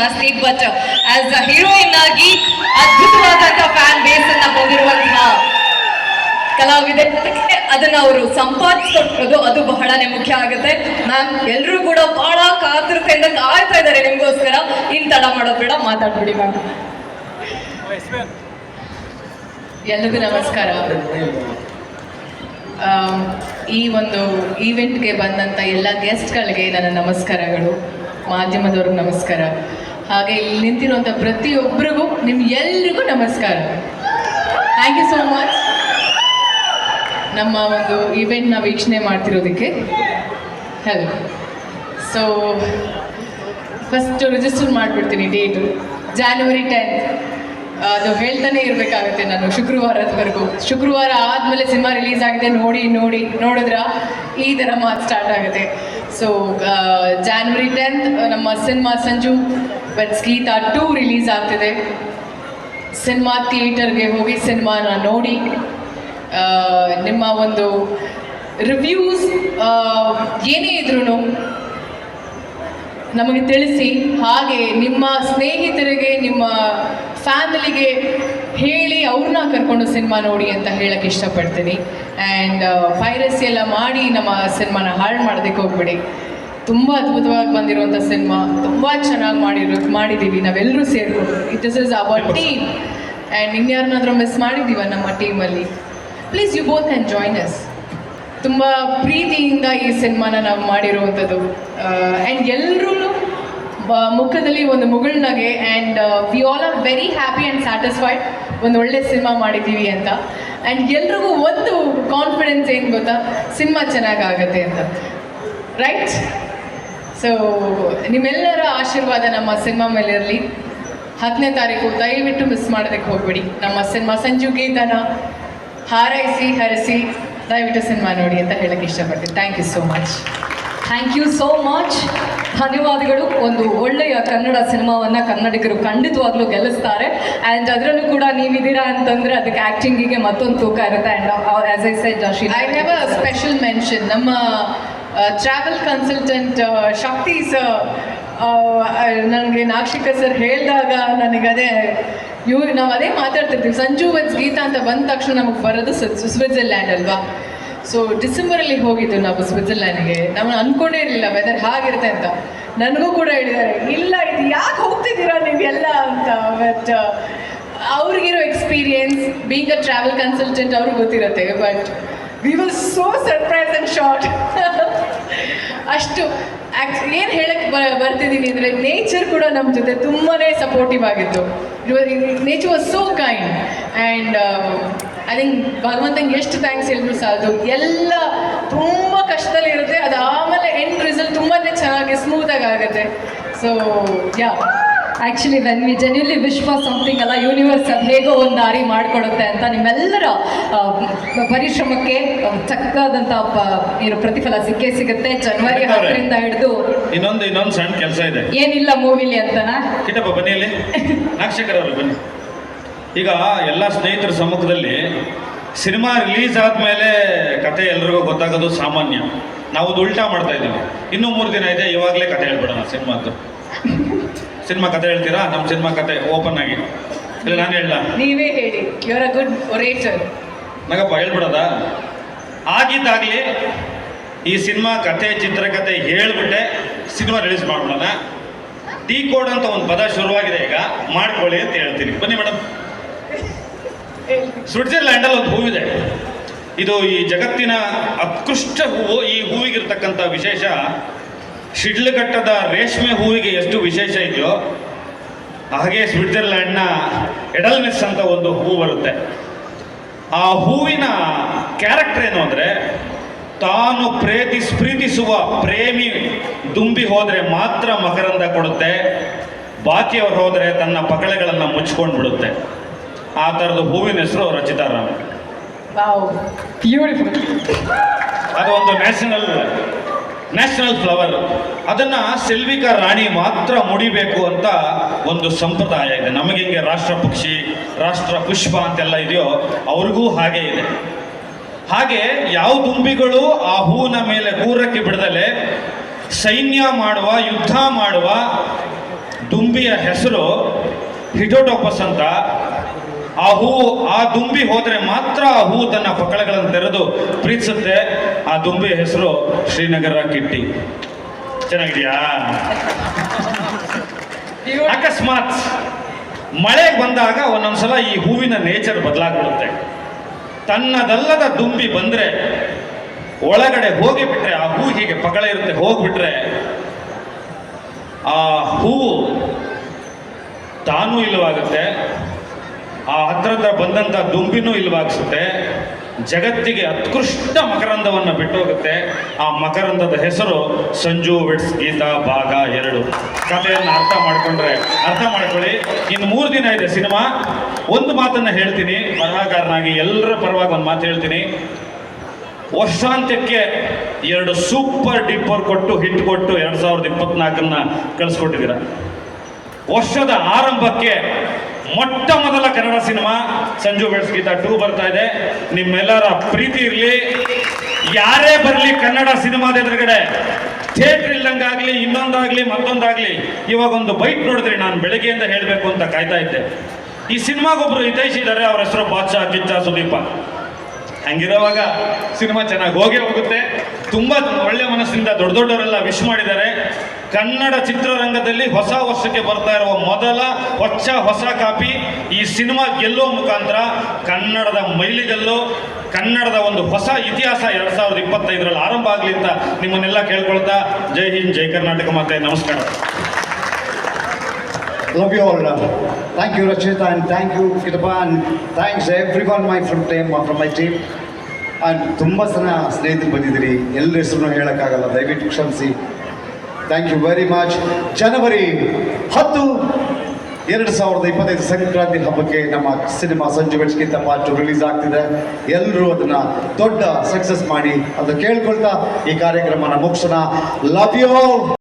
ಜಾಸ್ತಿ but as a heroine ಆಗಿ ಅದ್ಭುತವಾದಂತಹ ಫ್ಯಾನ್ ಬೇಸ್ ಅನ್ನ ಹೊಂದಿರುವಂತಹ ಕಲಾವಿದೆ. ಅದನ್ನ ಅವರು ಸಂಪಾದಿಸ್ಕೊಟ್ಟೋದು ಅದು ಬಹಳನೇ ಮುಖ್ಯ ಆಗುತ್ತೆ. ಮ್ಯಾಮ್ ಎಲ್ಲರೂ ಕೂಡ ಬಹಳ ಕಾತುರತೆಯಿಂದ ಕಾಯ್ತಾ ಇದ್ದಾರೆ ನಿಮಗೋಸ್ಕರ. ಇನ್ ತಡ ಮಾಡೋದು ಬೇಡ, ಮಾತಾಡ್ಬಿಡಿ ಮ್ಯಾಮ್ ಎಲ್ರಿಗೂ ನಮಸ್ಕಾರ. ಈ ಒಂದು ಈವೆಂಟ್ಗೆ ಬಂದಂಥ ಎಲ್ಲ ಗೆಸ್ಟ್ಗಳಿಗೆ ನನ್ನ ನಮಸ್ಕಾರಗಳು. ಮಾಧ್ಯಮದವ್ರಿಗೆ ನಮಸ್ಕಾರ. ಹಾಗೆ ಇಲ್ಲಿ ನಿಂತಿರುವಂಥ ಪ್ರತಿಯೊಬ್ಬರಿಗೂ ನಿಮ್ ಎಲ್ರಿಗೂ ನಮಸ್ಕಾರ. ಥ್ಯಾಂಕ್ ಯು ಸೋ ಮಚ್ ನಮ್ಮ ಒಂದು ಈವೆಂಟ್ನ ವೀಕ್ಷಣೆ ಮಾಡ್ತಿರೋದಕ್ಕೆ. ಹೆಲ್ಪ್ ಸೊ ಫಸ್ಟ್ ರಿಜಿಸ್ಟರ್ ಮಾಡಿಬಿಡ್ತೀನಿ ಡೇಟು ಜಾನ್ವರಿ ಟೆಂತ್ ಅದು ಹೇಳ್ತಾನೆ ಇರಬೇಕಾಗುತ್ತೆ ನಾನು ಶುಕ್ರವಾರದವರೆಗೂ. ಶುಕ್ರವಾರ ಆದಮೇಲೆ ಸಿನಿಮಾ ರಿಲೀಸ್ ಆಗಿದೆ, ನೋಡಿ ನೋಡಿ, ನೋಡಿದ್ರ? ಈ ಥರ ಮಾತು ಸ್ಟಾರ್ಟ್ ಆಗುತ್ತೆ. ಸೊ ಜಾನ್ವರಿ ಟೆಂತ್ ನಮ್ಮ cinema Sanju weds Geetha two release ಆಗ್ತಿದೆ. ಸಿನಿಮಾ ಥಿಯೇಟರ್ಗೆ ಹೋಗಿ ಸಿನಿಮಾನ ನೋಡಿ ನಿಮ್ಮ ಒಂದು ರಿವ್ಯೂಸ್ ಏನೇ ಇದ್ರೂ ನಮಗೆ ತಿಳಿಸಿ. ಹಾಗೆ ನಿಮ್ಮ ಸ್ನೇಹಿತರಿಗೆ, ನಿಮ್ಮ ಫ್ಯಾಮಿಲಿಗೆ ಹೇಳಿ ಅವ್ರನ್ನ ಕರ್ಕೊಂಡು ಸಿನಿಮಾ ನೋಡಿ ಅಂತ ಹೇಳಕ್ಕೆ ಇಷ್ಟಪಡ್ತೀನಿ. ಆ್ಯಂಡ್ ಪೈರಸಿ ಎಲ್ಲ ಮಾಡಿ ನಮ್ಮ ಸಿನಿಮಾನ ಹಾಳು ಮಾಡೋದಕ್ಕೆ ಹೋಗ್ಬೇಡಿ. ತುಂಬ ಅದ್ಭುತವಾಗಿ ಬಂದಿರುವಂಥ ಸಿನಿಮಾ ತುಂಬ ಚೆನ್ನಾಗಿ ಮಾಡಿರೋ ಮಾಡಿದ್ದೀವಿ ನಾವೆಲ್ಲರೂ ಸೇರಿಕೊಂಡು. It is is our team and ಇನ್ಯಾರನ್ನಾದ್ರೂ miss ಮಾಡಿದ್ದೀವ ನಮ್ಮ ಟೀಮಲ್ಲಿ please you both and join us ತುಂಬ ಪ್ರೀತಿಯಿಂದ ಈ ಸಿನಿಮಾನ ನಾವು ಮಾಡಿರುವಂಥದ್ದು ಆ್ಯಂಡ್ ಎಲ್ಲರೂ ಮುಖದಲ್ಲಿ ಒಂದು ಮುಗುಳ್ನಗೆ and we all are very happy and satisfied ಒಂದು ಒಳ್ಳೆ ಸಿನಿಮಾ ಮಾಡಿದ್ದೀವಿ ಅಂತ. ಆ್ಯಂಡ್ ಎಲ್ರಿಗೂ ಒಂದು ಕಾನ್ಫಿಡೆನ್ಸ್ ಏನು ಗೊತ್ತಾ? ಸಿನಿಮಾ ಚೆನ್ನಾಗಾಗತ್ತೆ ಅಂತ. ರೈಟ್ ಸೊ ನಿಮ್ಮೆಲ್ಲರ ಆಶೀರ್ವಾದ ನಮ್ಮ ಸಿನಿಮಾ ಮೇಲೆ ಇರಲಿ ಹತ್ತನೇ ತಾರೀಕು ದಯವಿಟ್ಟು ಮಿಸ್ ಮಾಡೋದಕ್ಕೆ ಹೋಗ್ಬೇಡಿ. ನಮ್ಮ ಸಿನಿಮಾ ಸಂಜು ಗೀತನ ಹಾರೈಸಿ ಹರಿಸಿ ದಯವಿಟ್ಟು ಸಿನಿಮಾ ನೋಡಿ ಅಂತ ಹೇಳಕ್ಕೆ ಇಷ್ಟಪಡ್ತೀನಿ. Thank you so much thank you so much ಧನ್ಯವಾದಗಳು. ಒಂದು ಒಳ್ಳೆಯ ಕನ್ನಡ ಸಿನಿಮಾವನ್ನು ಕನ್ನಡಿಗರು ಖಂಡಿತವಾಗ್ಲೂ ಗೆಲ್ಲಿಸ್ತಾರೆ. ಆ್ಯಂಡ್ ಅದರಲ್ಲೂ ಕೂಡ ನೀವಿದ್ದೀರಾ ಅಂತಂದರೆ ಅದಕ್ಕೆ ಆ್ಯಕ್ಟಿಂಗಿಗೆ ಮತ್ತೊಂದು ತೂಕ ಇರುತ್ತೆ. And as I said I have a special mention ನಮ್ಮ ಟ್ರಾವೆಲ್ ಕನ್ಸಲ್ಟೆಂಟ್ ಶಕ್ತಿ ಸರ್ ನನಗೆ ನಾಕ್ಷಿಕ ಸರ್ ಹೇಳಿದಾಗ ನನಗೆ ಅದೇ ಇವ್ ನಾವು ಅದೇ ಮಾತಾಡ್ತಿರ್ತೀವಿ ಸಂಜು ವತ್ಸ್ ಗೀತಾ ಅಂತ ಬಂದ ತಕ್ಷಣ ನಮಗೆ ಬರೋದು ಸ್ವಿಟ್ಜರ್ಲ್ಯಾಂಡ್ ಅಲ್ವಾ? ಸೊ ಡಿಸೆಂಬರಲ್ಲಿ ಹೋಗಿದ್ದು ನಾವು ಸ್ವಿಟ್ಜರ್ಲ್ಯಾಂಡ್ಗೆ ನಾವು ಅನ್ಕೊಂಡೇ ಇರಲಿಲ್ಲ ವೆದರ್ ಹಾಗಿರುತ್ತೆ ಅಂತ. ನನಗೂ ಕೂಡ ಹೇಳಿದ್ದಾರೆ, ಇಲ್ಲ, ಇದು ಯಾಕೆ ಹೋಗ್ತಿದ್ದೀರಾ ನೀವೆಲ್ಲ ಅಂತ? But ಅವ್ರಿಗಿರೋ experience being a travel consultant ಅವ್ರಿಗೆ ಗೊತ್ತಿರುತ್ತೆ but we was so surprise and short ಅಷ್ಟು ಏನು ಹೇಳಕ್ಕೆ ಬ ಬರ್ತಿದ್ದೀನಿ ಅಂದರೆ ನೇಚರ್ ಕೂಡ ನಮ್ಮ ಜೊತೆ ತುಂಬಾ ಸಪೋರ್ಟಿವ್ ಆಗಿತ್ತು. Nature was so kind and I think ಭಗವಂತಂಗೆ ಎಷ್ಟು ಥ್ಯಾಂಕ್ಸ್ ಹೇಳಿದ್ರು ಸಾಲದು. ಎಲ್ಲ ತುಂಬ ಕಷ್ಟದಲ್ಲಿ ಇರುತ್ತೆ. ಅದು ಆಮೇಲೆ ಎಂಡ್ ರಿಸಲ್ಟ್ ತುಂಬಾ ಚೆನ್ನಾಗಿ ಸ್ಮೂತಾಗಿ ಆಗುತ್ತೆ. So yeah actually when we genuinely wish for something ಅಲ್ಲ ಯೂನಿವರ್ಸ್ ಅದು ಹೇಗೋ ಒಂದು ದಾರಿ ಮಾಡಿಕೊಡುತ್ತೆ ಅಂತ ನಿಮ್ಮೆಲ್ಲರ ಪರಿಶ್ರಮಕ್ಕೆ ಚಕ್ಕಾದಂಥ ಏನು ಪ್ರತಿಫಲ ಸಿಕ್ಕೇ ಸಿಗುತ್ತೆ. ಜನವರಿ ಹತ್ತರಿಂದ ಹಿಡಿದು ಇನ್ನೊಂದು ಇನ್ನೊಂದು ಸಣ್ಣ ಕೆಲಸ ಇದೆ. ಏನಿಲ್ಲ ಮೂವಿಲಿ ಅಂತನಾ? ಕಿಟಪ್ಪ ಬನ್ನಿ ಇಲ್ಲಿ. ನಾಕ್ಷಕರ್ ಅವರು ಬನ್ನಿ. ಈಗ ಎಲ್ಲ ಸ್ನೇಹಿತರ ಸಮ್ಮುಖದಲ್ಲಿ ಸಿನಿಮಾ ರಿಲೀಸ್ ಆದಮೇಲೆ ಕತೆ ಎಲ್ರಿಗೂ ಗೊತ್ತಾಗೋದು ಸಾಮಾನ್ಯ. ನಾವು ಅದು ಉಲ್ಟಾ ಮಾಡ್ತಾ ಇದ್ದೀವಿ. ಇನ್ನೂ ಮೂರು ದಿನ ಇದೆ ಇವಾಗಲೇ ಕತೆ ಹೇಳ್ಬಿಡೋಣ ಸಿನಿಮಾದ್ದು. ಸಿನಿಮಾ ಕತೆ ಹೇಳ್ತೀರಾ? ನಮ್ಮ ಸಿನಿಮಾ ಕತೆ ಓಪನ್ ಆಗಿ. ಇಲ್ಲ ನಾನು ಹೇಳ ನೀವೇ ಹೇಳಿ. You are a good orator Nagappa ಹೇಳ್ಬಿಡೋದ? ಆಗಿದ್ದಾಗಲಿ ಈ ಸಿನಿಮಾ ಕತೆ ಚಿತ್ರಕತೆ ಹೇಳ್ಬಿಟ್ಟೆ ಸಿನಿಮಾ ರಿಲೀಸ್ ಮಾಡ್ಬಿಡೋಣ. ಟೀ ಕೋಡ್ ಅಂತ ಒಂದು ಪದ ಶುರುವಾಗಿದೆ ಈಗ. ಮಾಡ್ಕೊಳ್ಳಿ ಅಂತ ಹೇಳ್ತೀನಿ. ಬನ್ನಿ ಮೇಡಮ್ ಸ್ವಿಟ್ಜರ್ಲ್ಯಾಂಡಲ್ಲಿ ಒಂದು ಹೂವಿದೆ. ಇದು ಈ ಜಗತ್ತಿನ ಅತ್ಕೃಷ್ಟ ಹೂವು. ಈ ಹೂವಿಗಿರ್ತಕ್ಕಂಥ ವಿಶೇಷ ಶಿಡ್ಲಘಟ್ಟದ ರೇಷ್ಮೆ ಹೂವಿಗೆ ಎಷ್ಟು ವಿಶೇಷ ಇದೆಯೋ ಹಾಗೆ ಸ್ವಿಟ್ಜರ್ಲ್ಯಾಂಡ್ನ ಎಡಲ್ಮಿಸ್ ಅಂತ ಒಂದು ಹೂ ಬರುತ್ತೆ. ಆ ಹೂವಿನ ಕ್ಯಾರೆಕ್ಟರ್ ಏನು ಅಂದರೆ ತಾನು ಪ್ರೇತಿ ಪ್ರೀತಿಸುವ ಪ್ರೇಮಿ ದುಂಬಿ ಹೋದರೆ ಮಾತ್ರ ಮಕರಂದ ಕೊಡುತ್ತೆ ಬಾಕಿಯವರು ಹೋದರೆ ತನ್ನ ಪಕಳೆಗಳನ್ನು ಮುಚ್ಕೊಂಡು ಬಿಡುತ್ತೆ. ಆ ಥರದ ಹೂವಿನ ಹೆಸರು ರಚಿತಾ ರಾಮ್. ವಾವ್ ಬ್ಯೂಟಿಫುಲ್ ಅದು ಒಂದು ನ್ಯಾಷನಲ್ ನ್ಯಾಷನಲ್ ಫ್ಲವರ್. ಅದನ್ನ ಸೆಲ್ವಿಕಾ ರಾಣಿ ಮಾತ್ರ ಮುಡಿಬೇಕು ಅಂತ ಒಂದು ಸಂಪ್ರದಾಯ ಇದೆ. ನಮಗೆ ಹಿಂಗೆ ರಾಷ್ಟ್ರ ಪಕ್ಷಿ, ರಾಷ್ಟ್ರ ಪುಷ್ಪ ಅಂತೆಲ್ಲ ಇದೆಯೋ, ಅವ್ರಿಗೂ ಹಾಗೆ ಇದೆ. ಹಾಗೆ ಯಾವ ದುಂಬಿಗಳು ಆ ಹೂವಿನ ಮೇಲೆ ಕೂರಕ್ಕೆ ಬಿಡದಲೆ ಸೈನ್ಯ ಮಾಡುವ, ಯುದ್ಧ ಮಾಡುವ ದುಂಬಿಯ ಹೆಸರು ಹಿಟೋಟೋಪಸ್ ಅಂತ. ಆ ಹೂ, ಆ ದುಂಬಿ ಹೋದರೆ ಮಾತ್ರ ಆ ಹೂ ತನ್ನ ಪಕ್ಕಳಗಳನ್ನು ತೆರೆದು ಪ್ರೀತಿಸುತ್ತೆ. ಆ ದುಂಬೆ ಹೆಸರು ಶ್ರೀನಗರ ಕಿಟ್ಟಿ. ಚೆನ್ನಾಗಿದೆಯಾ? ಅಕಸ್ಮಾತ್ ಮಳೆ ಬಂದಾಗ ಒಂದೊಂದ್ಸಲ ಈ ಹೂವಿನ ನೇಚರ್ ಬದಲಾಗ್ಬಿಡುತ್ತೆ. ತನ್ನದಲ್ಲದ ದುಂಬಿ ಬಂದ್ರೆ ಒಳಗಡೆ ಹೋಗಿಬಿಟ್ರೆ, ಆ ಹೂ ಹೀಗೆ ಪಗಳ ಇರುತ್ತೆ, ಹೋಗ್ಬಿಟ್ರೆ ಆ ಹೂವು ತಾನೂ ಇಲ್ಲವಾಗುತ್ತೆ, ಆ ಹತ್ರ ಬಂದಂಥ ದುಂಬಿನೂ ಇಲ್ಲವಾಗಿಸುತ್ತೆ. ಜಗತ್ತಿಗೆ ಅತ್ಕೃಷ್ಟ ಮಕರಂದವನ್ನು ಬಿಟ್ಟೋಗುತ್ತೆ. ಆ ಮಕರಂದದ ಹೆಸರು ಸಂಜು ವಿಟ್ಸ್ ಗೀತಾ ಭಾಗ ಎರಡು. ಕಥೆಯನ್ನು ಅರ್ಥ ಮಾಡ್ಕೊಂಡ್ರೆ ಅರ್ಥ ಮಾಡ್ಕೊಳ್ಳಿ. ಇನ್ನು ಮೂರು ದಿನ ಇದೆ ಸಿನಿಮಾ. ಒಂದು ಮಾತನ್ನು ಹೇಳ್ತೀನಿ. ಬರಹಗಾರನಾಗಿ ಎಲ್ಲರ ಪರವಾಗಿ ಒಂದು ಮಾತು ಹೇಳ್ತೀನಿ. ವರ್ಷಾಂತ್ಯಕ್ಕೆ ಎರಡು ಸೂಪರ್ ಡಿಪ್ಪರ್ ಕೊಟ್ಟು, ಹಿಟ್ ಕೊಟ್ಟು ಎರಡು ಸಾವಿರದ ಇಪ್ಪತ್ನಾಲ್ಕನ್ನ ಕಳಿಸ್ಕೊಟ್ಟಿದ್ದೀರ. ವರ್ಷದ ಆರಂಭಕ್ಕೆ ಮೊಟ್ಟ ಮೊದಲ ಕನ್ನಡ ಸಿನಿಮಾ. ಸಂಜು ಬೆಳ್ಸ್ ಗೀತಾ ಟೂ ಬರ್ತಾ ಇದೆ. ನಿಮ್ಮೆಲ್ಲರ ಪ್ರೀತಿ ಇರಲಿ. ಯಾರೇ ಬರಲಿ ಕನ್ನಡ ಸಿನಿಮಾದ ಎದುರುಗಡೆ. ಥಿಯೇಟರ್ ಇಲ್ಲಂಗಾಗ್ಲಿ ಇನ್ನೊಂದಾಗ್ಲಿ, ಮತ್ತೊಂದಾಗ್ಲಿ. ಇವಾಗ ಒಂದು ಬೈಕ್ ನೋಡಿದ್ರಿ ನಾನು ಬೆಳಗ್ಗೆಯಿಂದ ಹೇಳಬೇಕು ಅಂತ ಕಾಯ್ತಾ ಇದ್ದೆ. ಈ ಸಿನಿಮಾಗೊಬ್ರು ಹಿತೈಷಿ ಇದ್ದಾರೆ ಅವ್ರ ಹೆಸರು ಬಾದ್ಶಾ, ಕಿಚ್ಚ, ಸುದೀಪ. ಹಂಗಿರೋವಾಗ ಸಿನಿಮಾ ಚೆನ್ನಾಗಿ ಹೋಗೇ ಹೋಗುತ್ತೆ. ತುಂಬ ಒಳ್ಳೆ ಮನಸ್ಸಿಂದ ದೊಡ್ಡ ದೊಡ್ಡವರೆಲ್ಲ ವಿಶ್ ಮಾಡಿದ್ದಾರೆ ಕನ್ನಡ ಚಿತ್ರರಂಗದಲ್ಲಿ ಹೊಸ ವರ್ಷಕ್ಕೆ ಬರ್ತಾ ಇರುವ ಮೊದಲ ಹೊಚ್ಚ ಹೊಸ ಕಾಪಿ ಈ ಸಿನಿಮಾ ಗೆಲ್ಲುವ ಮುಖಾಂತರ ಕನ್ನಡದ ಮೈಲಿಗಲ್ಲು ಕನ್ನಡದ ಒಂದು ಹೊಸ ಇತಿಹಾಸ ಎರಡು ಸಾವಿರದ ಇಪ್ಪತ್ತೈದರಲ್ಲಿ ಆರಂಭ ಆಗಲಿ ಅಂತ ನಿಮ್ಮನ್ನೆಲ್ಲ ಕೇಳ್ಕೊಳ್ತಾ ಜೈ ಹಿಂದ್ ಜೈ ಕರ್ನಾಟಕ ಮಾತೆ ನಮಸ್ಕಾರ Love you all. You you, Rachita, and thank you, Kitapa, and thanks my my from team, from my. ತುಂಬ ಜನ ಸ್ನೇಹಿತರು ಬಂದಿದ್ದೀರಿ. ಎಲ್ಲರ ಹೆಸರು ಹೇಳೋಕ್ಕಾಗಲ್ಲ. ದಯವಿಟ್ಟು ಕ್ಷಮಿಸಿ. ಥ್ಯಾಂಕ್ ಯು ವೆರಿ ಮಚ್ ಜನವರಿ ಹತ್ತು, ಎರಡು ಸಾವಿರದ ಇಪ್ಪತ್ತೈದು ಸಂಕ್ರಾಂತಿ ಹಬ್ಬಕ್ಕೆ ನಮ್ಮ ಸಿನಿಮಾ ಸಂಜು ಬೆಡ್ಸ್ಗಿಂತ ಪಾರ್ಟ್ ರಿಲೀಸ್ ಆಗ್ತಿದೆ. ಎಲ್ಲರೂ ಅದನ್ನು ದೊಡ್ಡ ಸಕ್ಸಸ್ ಮಾಡಿ ಅದನ್ನು ಕೇಳ್ಕೊಳ್ತಾ ಈ ಕಾರ್ಯಕ್ರಮನ ಮುಗಿಸೋಣ. Love you